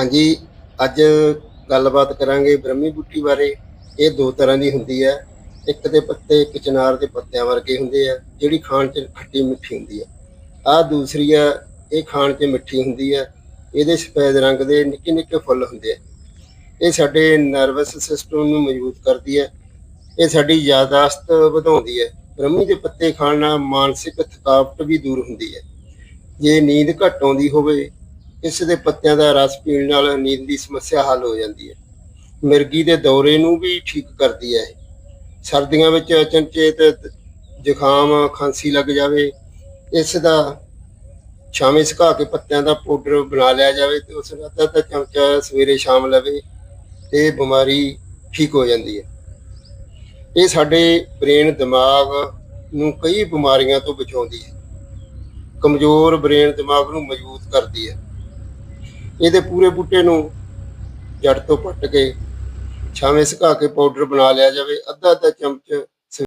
ਹਾਂਜੀ, ਅੱਜ ਗੱਲਬਾਤ ਕਰਾਂਗੇ ਬ੍ਰਹਮੀ ਬੂਟੀ ਬਾਰੇ। ਇਹ ਦੋ ਤਰ੍ਹਾਂ ਦੀ ਹੁੰਦੀ ਹੈ। ਇੱਕ ਦੇ ਪੱਤੇ, ਇੱਕ ਚਨਾਰ ਦੇ ਪੱਤਿਆਂ ਵਰਗੇ ਹੁੰਦੇ ਆ, ਜਿਹੜੀ ਖਾਣ 'ਚ ਖੱਟੀ ਮਿੱਠੀ ਹੁੰਦੀ ਹੈ ਆਹ ਦੂਸਰੀ ਆ, ਇਹ ਖਾਣ 'ਚ ਮਿੱਠੀ ਹੁੰਦੀ ਹੈ ਇਹਦੇ ਸਫੈਦ ਰੰਗ ਦੇ ਨਿੱਕੇ ਨਿੱਕੇ ਫੁੱਲ ਹੁੰਦੇ ਆ। ਇਹ ਸਾਡੇ ਨਰਵਸ ਸਿਸਟਮ ਨੂੰ ਮਜ਼ਬੂਤ ਕਰਦੀ ਹੈ ਇਹ ਸਾਡੀ ਯਾਦਾਸ਼ਤ ਵਧਾਉਂਦੀ ਹੈ ਬ੍ਰਹਮੀ ਦੇ ਪੱਤੇ ਖਾਣ ਨਾਲ ਮਾਨਸਿਕ ਥਕਾਵਟ ਵੀ ਦੂਰ ਹੁੰਦੀ ਹੈ ਜੇ ਨੀਂਦ ਘੱਟ ਆਉਂਦੀ ਹੋਵੇ ਇਸ ਦੇ ਪੱਤਿਆਂ ਦਾ ਰਸ ਪੀਣ ਨਾਲ ਨੀਂਦ ਦੀ ਸਮੱਸਿਆ ਹੱਲ ਹੋ ਜਾਂਦੀ ਹੈ। ਮਿਰਗੀ ਦੇ ਦੌਰੇ ਨੂੰ ਵੀ ਠੀਕ ਕਰਦੀ ਹੈ ਇਹ। ਸਰਦੀਆਂ ਵਿੱਚ ਅਚਨਚੇਤ ਜ਼ੁਕਾਮ, ਖਾਂਸੀ ਲੱਗ ਜਾਵੇ, ਇਸ ਦਾ ਛਾਵੇਂ ਸੁਕਾ ਕੇ ਪੱਤਿਆਂ ਦਾ ਪਾਊਡਰ ਬਣਾ ਲਿਆ ਜਾਵੇ ਤੇ ਉਸ ਦਾ ਅੱਧਾ ਅੱਧਾ ਚਮਚਾ ਸਵੇਰੇ ਸ਼ਾਮ ਲਵੇ ਤੇ ਇਹ ਬਿਮਾਰੀ ਠੀਕ ਹੋ ਜਾਂਦੀ ਹੈ। ਇਹ ਸਾਡੇ ਬ੍ਰੇਨ ਦਿਮਾਗ ਨੂੰ ਕਈ ਬਿਮਾਰੀਆਂ ਤੋਂ ਬਚਾਉਂਦੀ ਹੈ। ਕਮਜ਼ੋਰ ਬ੍ਰੇਨ ਦਿਮਾਗ ਨੂੰ ਮਜ਼ਬੂਤ ਕਰਦੀ ਹੈ। ਇਹਦੇ ਪੂਰੇ ਬੂਟੇ ਨੂੰ ਜੜ ਤੋਂ ਪੱਟ ਕੇ ਛਾਵੇਂ ਸੁਕਾ ਕੇ ਪਾਊਡਰ ਬਣਾ ਲਿਆ ਜਾਵੇ ਅੱਧਾ ਅੱਧਾ ਚਮਚ